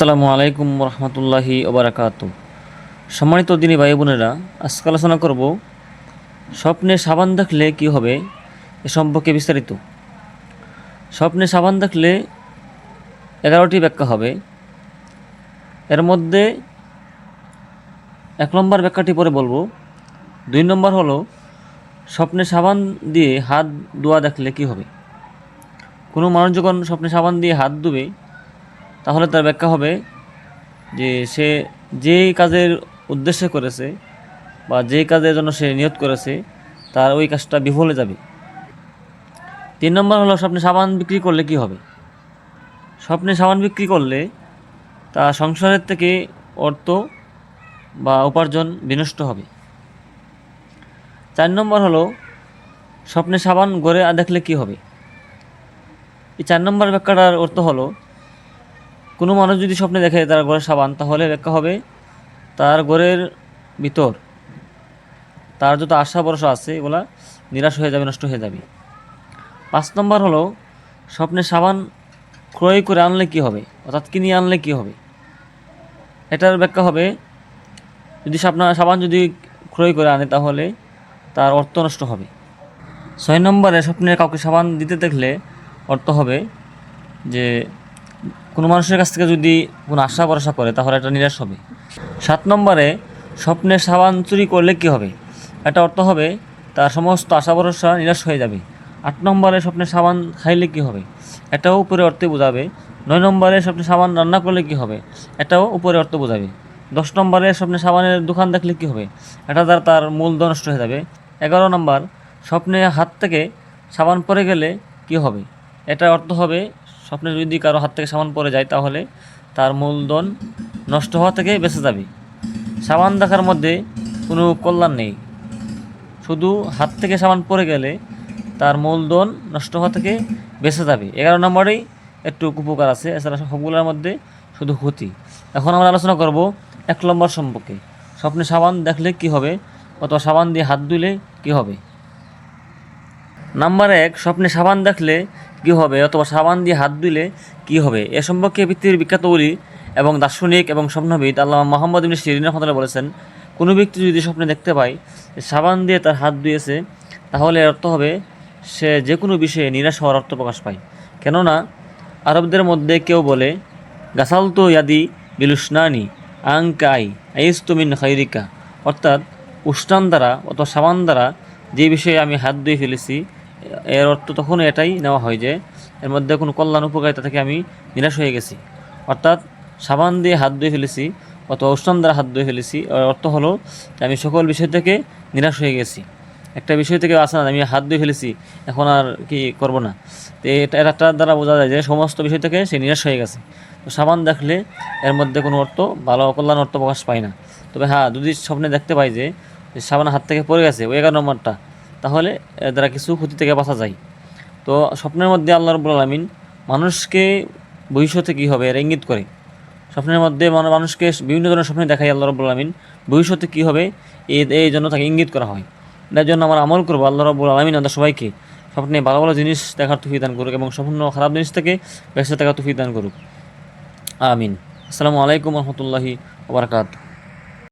আসসালামু আলাইকুম রহমতুল্লাহি ওবরাকাতু। সম্মানিত দিনী ভাই বোনেরা, আজকে আলোচনা করব স্বপ্নে সাবান দেখলে কি হবে এ সম্পর্কে বিস্তারিত। স্বপ্নে সাবান দেখলে এগারোটি ব্যাখ্যা হবে। এর মধ্যে এক নম্বর ব্যাখ্যাটি পরে বলব। দুই নম্বর হলো, স্বপ্নে সাবান দিয়ে হাত ধোয়া দেখলে কি হবে? কোনো মানুষ যখন স্বপ্নে সাবান দিয়ে হাত ধুবে তাহলে তার ব্যাখ্যা হবে যে সে যেই কাজের উদ্দেশ্যে করেছে বা যেই কাজের জন্য সে নিয়ত করেছে, তার ওই কাজটা বিফলে যাবে। তিন নম্বর হলো স্বপ্নে সাবান বিক্রি করলে কি হবে? স্বপ্নে সাবান বিক্রি করলে তা সংসারের থেকে অর্থ বা উপার্জন বিনষ্ট হবে। চার নম্বর হলো স্বপ্নে সাবান গড়ে দেখলে কি হবে? এই চার নম্বর ব্যাখ্যাটার অর্থ হলো কোনো মানুষ যদি স্বপ্নে দেখে তার ঘরের সাবান, তাহলে ব্যাখ্যা হবে তার ঘরের ভিতর, তার যত আশা ভরসা আছে, এগুলা নিরাশ হয়ে যাবে, নষ্ট হয়ে যাবে। পাঁচ নম্বর হলো, স্বপ্নে সাবান ক্রয় করে আনলে কি হবে? অর্থাৎ কিনে আনলে কি হবে? এটার ব্যাখ্যা হবে, যদি স্বপ্ন, সাবান যদি ক্রয় করে আনে, তাহলে তার অর্থ নষ্ট হবে। ছয় নম্বরে, স্বপ্নে কাউকে সাবান দিতে দেখলে অর্থ হবে যে কোনো মানুষের কাছ থেকে যদি কোনো আশা ভরসা করে, তাহলে এটা নিরাশ হবে। সাত নম্বরে, স্বপ্নে সাবান চুরি করলে কি হবে? এটা অর্থ হবে, তার সমস্ত আশা ভরসা নিরাশ হয়ে যাবে। আট নম্বরে, স্বপ্নে সাবান খাইলে কি হবে? এটাও উপরে অর্থে বোঝাবে। নয় নম্বরে, স্বপ্নে সাবান রান্না করলে কি হবে? এটাও উপরে অর্থ বোঝাবে। দশ নম্বরে, স্বপ্নে সাবানের দোকান দেখলে কি হবে? এটা দ্বারা তার মূলধন নষ্ট হয়ে যাবে। এগারো নম্বর, স্বপ্নে হাত থেকে সাবান পরে গেলে কি হবে? এটা অর্থ হবে স্বপ্নে যদি কারও হাত থেকে সাবান পড়ে যায় তাহলে তার মূলধন নষ্ট হওয়া থেকে বেঁচে যাবে। সাবান দেখার মধ্যে কোনো কল্যাণ নেই। শুধু হাত থেকে সাবান পড়ে গেলে তার মূলধন নষ্ট হওয়া থেকে বেঁচে যাবে। এগারো নম্বরেই একটু উপকার আছে, এছাড়া সবগুলোর মধ্যে শুধু ক্ষতি। এখন আমরা আলোচনা করব এক নম্বর সম্পর্কে। স্বপ্নে সাবান দেখলে কি হবে অথবা সাবান দিয়ে হাত ধুলে কি হবে? নাম্বার এক, স্বপ্নে সাবান দেখলে কি হবে অথবা সাবান দিয়ে হাত ধুলে কি হবে? এ সম্পর্কে পৃথিবীর বিখ্যাত উলি এবং দার্শনিক এবং স্বপ্নবিদ আল্লাহ মোহাম্মদ ইবনে শিরিন রহমতুল্লাহ বলেছেন, কোনো ব্যক্তি যদি স্বপ্নে দেখতে পায় সাবান দিয়ে তার হাত ধুয়েছে তাহলে এর অর্থ হবে সে যে কোনো বিষয়ে নিরাশ হওয়ার অর্থ প্রকাশ পায়। কেননা আরবদের মধ্যে কেউ বলে গাসাল তো ইয়াদি বিলুসনানি আংকাই আইস্তুমিন খৈরিকা অর্থাৎ উষ্ণান দ্বারা অথবা সাবান দ্বারা যে বিষয়ে আমি হাত ধুয়ে ফেলেছি এর অর্থ তখন এটাই নেওয়া হয় যে, এর মধ্যে কোনো কল্যাণ উপকারিতা থেকে আমি নিরাশ হয়ে গেছি। অর্থাৎ সাবান দিয়ে হাত ধুয়ে ফেলেছি অথবা উষ্ণান দ্বারা হাত ধুয়ে ফেলেছি। এর অর্থ হলো যে আমি সকল বিষয় থেকে নিরাশ হয়ে গেছি। একটা বিষয় থেকে আসা আমি হাত ধুয়ে ফেলেছি, এখন আর কি করব না। তো এটা একটা দ্বারা বোঝা যায় যে সমস্ত বিষয় থেকে সে নিরাশ হয়ে গেছে। তো সাবান দেখলে এর মধ্যে কোনো অর্থ, ভালো কল্যাণ অর্থ প্রকাশ পায় না। তবে হ্যাঁ যদি স্বপ্নে দেখতে পাই যে সাবান হাত থেকে পড়ে গেছে, ওই এগারো নম্বরটা তাহলে দ্বারা কিছু ক্ষতি থেকে বাঁচা যায়। তো স্বপ্নের মধ্যে আল্লাহ রবুল আলমিন মানুষকে ভবিষ্যতে কী হবে এর ইঙ্গিত করে। স্বপ্নের মধ্যে মানে মানুষকে বিভিন্ন ধরনের স্বপ্নে দেখায় আল্লাহ রবুল আলমিন ভবিষ্যতে কী হবে এই জন্য তাকে ইঙ্গিত করা হয়। এর জন্য আমরা আমল করব আল্লাহ রবুল আলমিন আমাদের সবাইকে। স্বপ্নে ভালো ভালো জিনিস দেখার তুফি দান করুক এবং সম্পূর্ণ খারাপ জিনিস থেকে বেঁচে থাকার তুফি দান করুক। আমিন। আসসালামু আলাইকুম রহমতুল্লাহি ওবরাকাতু